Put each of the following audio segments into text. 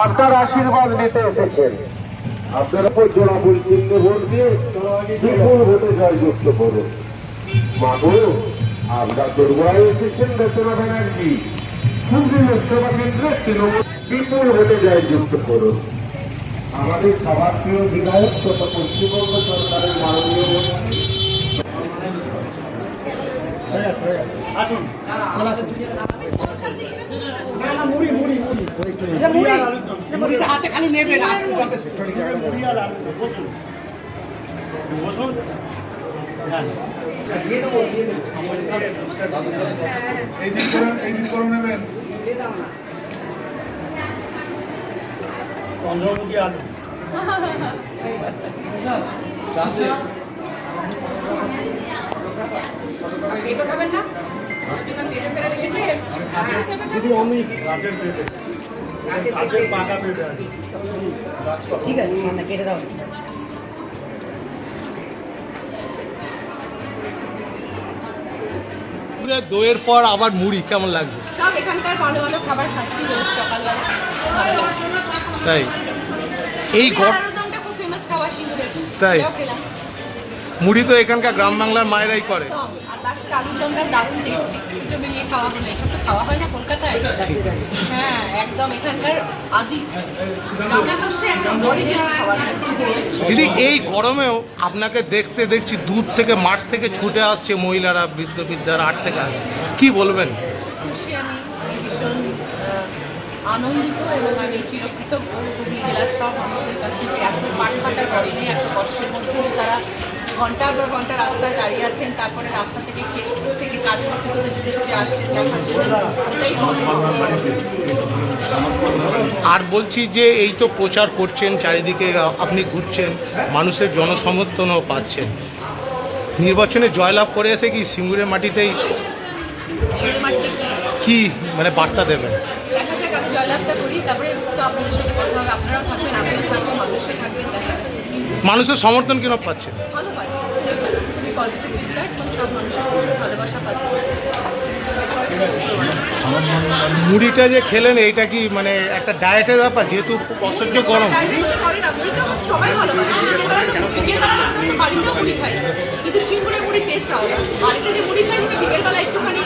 আপনার আশীর্বাদ নিতে এসেছেন। আপনার উপর জোড়া ফুল চিহ্নে ভোট দিয়ে বিপুল ভোটে জয়যুক্ত করুন। মা গো আপনার দোরগোড়ায় এসেছেন রচনা ব্যানার্জি। খুবই লোকসভা কেন্দ্রে তৃণমূল বিপুল ভোটে জয়যুক্ত করুন। আমাদের সবার প্রিয় বিধায়ক তথা পশ্চিমবঙ্গ সরকারের মাননীয় মন্ত্রী। হাতে খালি নেবে না? চন্দ্রমুখী আলু রেখেছে দিদি অমিত গাছের পেঁপে ঠিক আছে সামনে কেটে দাও। দইয়ের পর আবার মুড়ি কেমন লাগছে? সব এখানকার ভালো ভালো খাবার খাচ্ছি রোজ সকালবেলা। তাই। এই সিঙ্গুরের তাই? মুড়ি তো এখানকার গ্রাম বাংলার মায়েরাই করে। হয় দিদি এই গরমেও আপনাকে দেখতে দেখছি দূর থেকে মাঠ থেকে ছুটে আসছে মহিলারা বৃদ্ধ বৃদ্ধারা আট থেকে আসছে। কি বলবেন? আনন্দিত এবং আমি চিরকৃতজ্ঞ। হুগলি জেলার সব মানুষের কাছে যে এত পাট ফাটা গরমে এত কষ্টের মধ্যেও তারা ঘণ্টার পর ঘণ্টা রাস্তায় দাঁড়িয়ে আছেন তারপরে রাস্তা থেকে থেকে কাজ করতে করতে ছুটে ছুটে আসছেন আর বলছি যে এই তো প্রচার করছেন চারিদিকে আপনি ঘুরছেন মানুষের জনসমর্থনও পাচ্ছেন। নির্বাচনে জয়লাভ করে এসে কি সিঙ্গুরের মাটিতেই কি? মানে বার্তা দেবেন? দেখা যাক আগে জয়লাভটা করি তারপরে তো আপনাদের সাথে কথা হবে আপনারাও থাকবেন আমিও থাকব মানুষও থাকবেন দেখা মানুষের সমর্থন কেন পাচ্ছেন? ভালো পাচ্ছি। খুবই পজিটিভ ফিডব্যাক এবং সব মানুষের প্রচুর ভালোবাসা পাচ্ছি। মুড়িটা যে খেলেন এইটা কি মানে একটা ডায়েটের ব্যাপার? যেহেতু অসহ্য গরম। সবাই বাড়িতেও মুড়ি খাই। কিন্তু সিঙ্গুরের মুড়ি টেস্ট আলাদা। বাড়িতে যে মুড়ি খাই সেটা বিকেলবেলা একটুখানি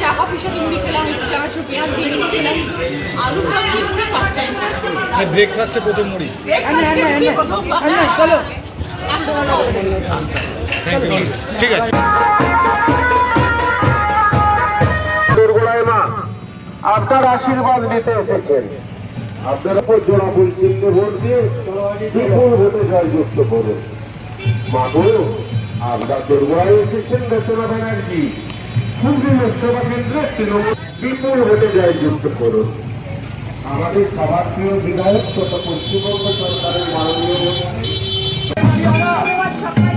চা কফির সাথে মুড়ি খেলাম একটু চানাচুর পেঁয়াজ দিয়ে মুড়ি খেলাম। আলু ভাত দিয়ে মুড়ি ফার্স্ট টাইম ব্রেকফাস্টে প্রথম মুড়ি। ব্রেকফাস্টে প্রথম চলো। আস্তে আপনার আশীর্বাদ নিতে এসেছেন আপনার উপর জোড়া ফুল ভোট দিয়ে বিপুল ভোটে জয়যুক্ত করুন মা আপনার দোরগোড়ায় এসেছেন রচনা ব্যানার্জি খুবই লোকসভা কেন্দ্রে তৃণমূল বিপুল ভোটে জয়যুক্ত করুন আমাদের সবার প্রিয় বিধায়ক তথা পশ্চিমবঙ্গ সরকারের মাননীয় মন্ত্রী 하나.